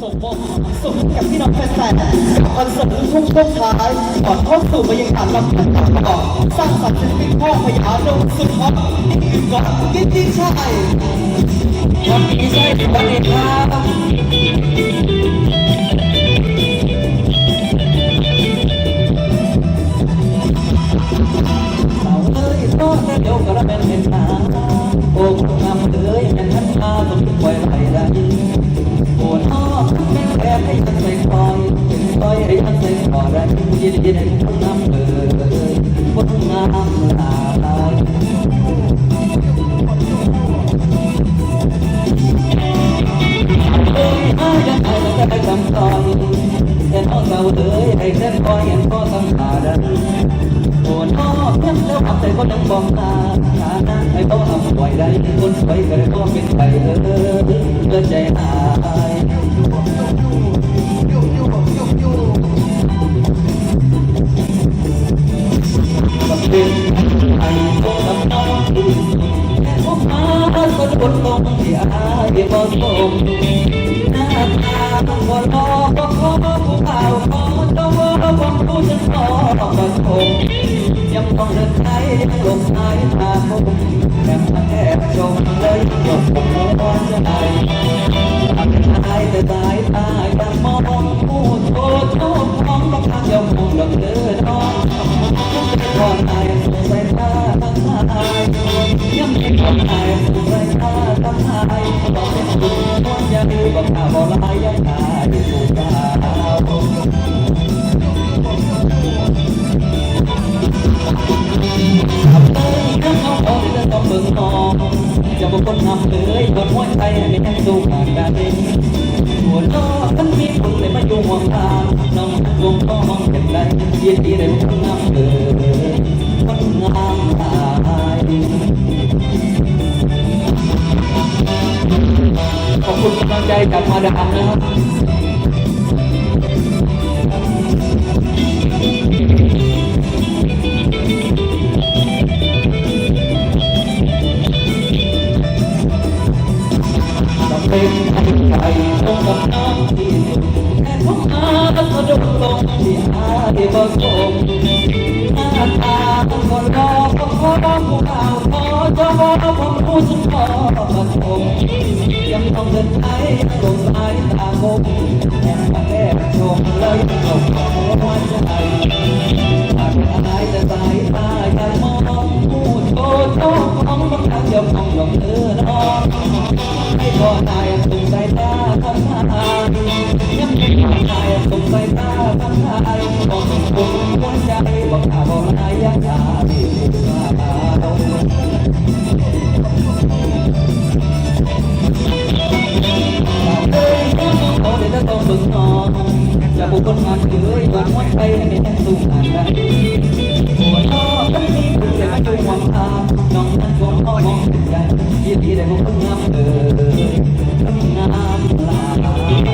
ส่งมอบความสุขให้กับพี่น้องแฟนๆกับคอนเสิร์ตลูกทุ่งช่วงท้ายก่อนเข้าสู่บรรยากาศลำพันธ์ต่อสร้างสรรค์ศิลปินพ่อพญาลงสุดฮอตนี่คือก่อนกินดีชัยวันนี้ใช่วันนี้ครับเอาเลยก็แต่เดี๋ยวกระเป็นเป็นตาโอ้คุณทำเลยเป็นทันตาต้องปล่อยไหลได้ อยให้ยันใส่คอได้ยินดีได้คุณนำเลยคุณงามลายเอ้ยอ้ายยังไงจะได้จำตอนเห็นพ่อเก่าเอ้ยให้เส้นคอยเห็นพ่อสังขาดันโอ้น้อยังเจ้าอับใจก็ยังบอกตาตาหน้าให้พ่องทำปล่อยได้คนสวยก็ได้พ่อเป็นไปเออเพื่อใจหายายบ่สมหน้าตาต้องบ่รอก็ขอผู้ข่าขอเจ้าว่าผมผู้ฉันขอประทมยังต้องเดินไทยยังหลบหายตาผมแอบมาแอบชมเลยยกผมนอนจะไหนทำไายแต่สายตายังมองพูดโทษโทษของต้องทางยอมมองดอกเดินน้องก่อนอายสงสัยตาตั้งหายยังไม่ก่อนอายสงสัยตาตั้งหาย ยังตายผู้สาวขับไปก็เขาบอกจะต้องเบิ่งนองจะบอกคนทำเลยบนหัวใจไม่แห้งสู้ขาดกันหัวล้อมันมีคนเลยมาอยู่ห่วงทางน้องดวงก็มองเห็นได้ยินดีได้บุญงามเกิด ลังใจจากมาดามนะครับเป็นใครตรงกับน้องที่ ดุดลงที่อาที่สมหน้าตาต้อก็รอก็ขอผู้ข่าขอจะบอกผมผู้ฉันขอประทมยังต้องเดินไอ้ลงสายตาคมแอบมาแอบชมเลยจบหัวใจอาจอายแต่สายตายังมองพูดโทษโทษของบางครั้งยอมมองยอมเธอน้อง ให้พอนายสงสัยตาทำหายยังไม่พอนายสงสัยตาทำหายบอกคุณหัวใจบอกข่าวบอกนายยังตาดมาตาเราเอ้ยต้องเขาเดี๋ยวจะต้องบึงนอนจะบุกคนงาเอ้ยวันวันไปให้ไม่สู้งานได้หัวน้อต้งมีคุณจะมาอยู่หวังทางน้องนั้นคงมองเป็นใจ ยินดีได้พบคนงามเอองามลาย